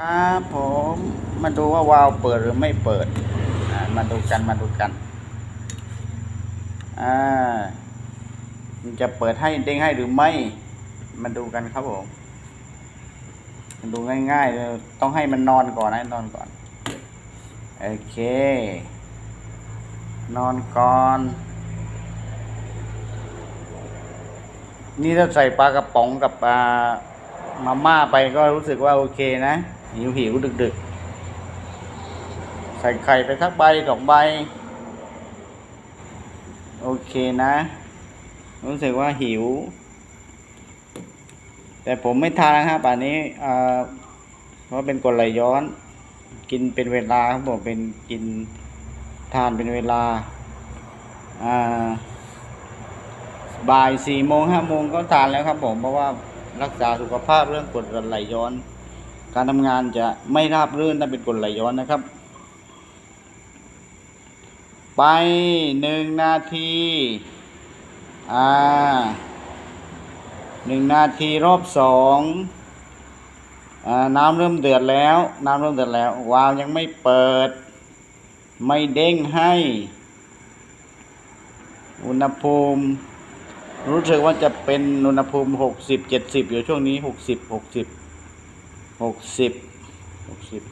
ครับผมมาดูว่าวาล์วเปิดหรือไม่เปิดมาดูกันมาดูกันอ่าจะเปิดให้เด้งให้หรือไม่ มาดูกันครับผมมาดูง่ายๆเลยต้องให้มันนอนก่อนให้นอนก่อนโอเค นอนก่อน นี่ถ้าใส่ปลากระป๋องกับปลา มาม่าไปก็รู้สึกว่าโอเคนะหิวหิวดึกดึกใส่ไข่ไปสักใบสองใบ โอเคนะ รู้สึกว่าหิว แต่ผมไม่ทานนะครับป่านนี้เพราะเป็นกรดไหลย้อน กินเป็นเวลาครับผมเป็นกินทานเป็นเวลาบ่ายสี่โมงห้าโมงก็ทานแล้วครับผมเพราะว่า รักษาสุขภาพเรื่องกรดไหลย้อน การทำงานจะไม่ราบรื่นถ้าเป็นกรดไหลย้อนนะครับ ไปหนึ่งนาทีอ่าหนึ่งนาทีรอบสองอ่าน้ำเริ่มเดือดแล้ว น้ำเริ่มเดือดแล้ว วาล์วยังไม่เปิด ไม่เด้งให้ อุณหภูมิ รู้สึกว่าจะเป็นอุณหภูมิหกสิบเจ็ดสิบอยู่ช่วงนี้หกสิบหกสิบหกสิบหกสิบ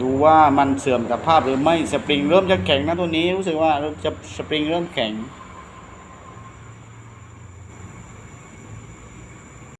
ดูว่ามันเสื่อมกับภาพหรือไม่สปริงเริ่มจะแข็งนะตัวนี้รู้สึกว่าเริ่มจะสปริงเริ่มแข็ง